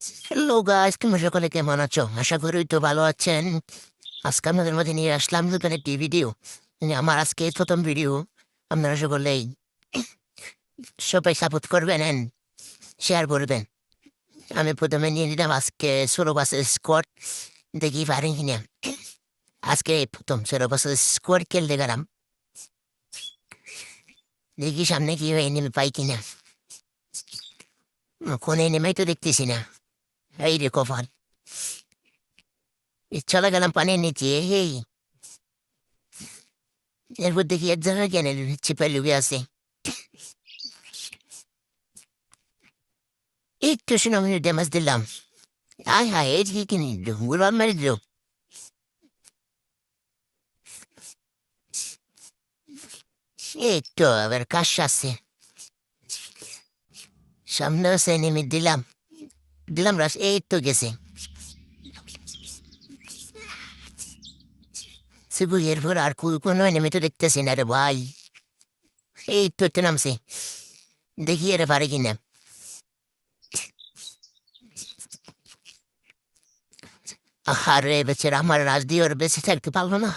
Hello guys তোমরা সকলে কেমন আছো? আশা করি তো ভালো আছেন। আজকে আপনাদের মধ্যে নিয়ে আসলাম নতুন একটি ভিডিও আমার আজকে প্রথম ভিডিও আপনারা সকলেই সবাই সাপোর্ট করবেন এন্ড শেয়ার করবেন। আমি প্রথমে নিয়ে নিলাম আজকে ষোলো বাসের স্কোয়াড দেখি পারেন কিনা। আজকে প্রথম ষোলো বাসের স্কোয়াড খেলতে গেলাম। দেখি সামনে কি হয়ে নেমে পাই কিনা। কোনে নেমেই তো দেখতেছি না। Haydi kofan. E, Çalakalan panenneti hey. Nervuddaki yadzara genel çipelli viyasi. İlk köşün ömrü demez dillam. Ay hay etki kini dum. Vurvan meri dum. E to ver kaşası. Şamlı seni mi dillam. দিলাম রাস এই তো গেছে। শিবু এরপর আর কোনো নেমে তো দেখতেছি না রে ভাই। এই তো তো নামছে। দেখি এর পারে কিনা। আরে বেচারা, আমার রাজ দিয়ে ওর বেঁচে থাকতে পারল না।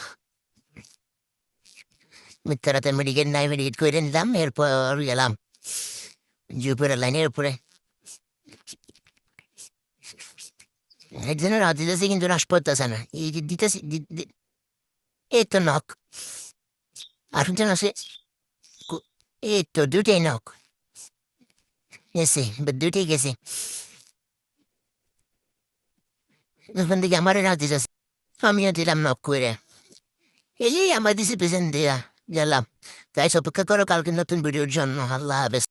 মিথ্যারাতে মেডিকেল নাই মেডিকেল করে নিলাম, এরপর গেলাম। জুপের লাইনের উপরে। generale di seguito una spottosana, di, di, di, di, e tu no. Arrungiano se... E tu dute no. Ne se, dute che se. Dovende chiamare la disa. Amiyo dilam no kure. E lei ama disi pesendira. Yalam. Guys, hope kakoro kalkin notun video jon no Allah habes.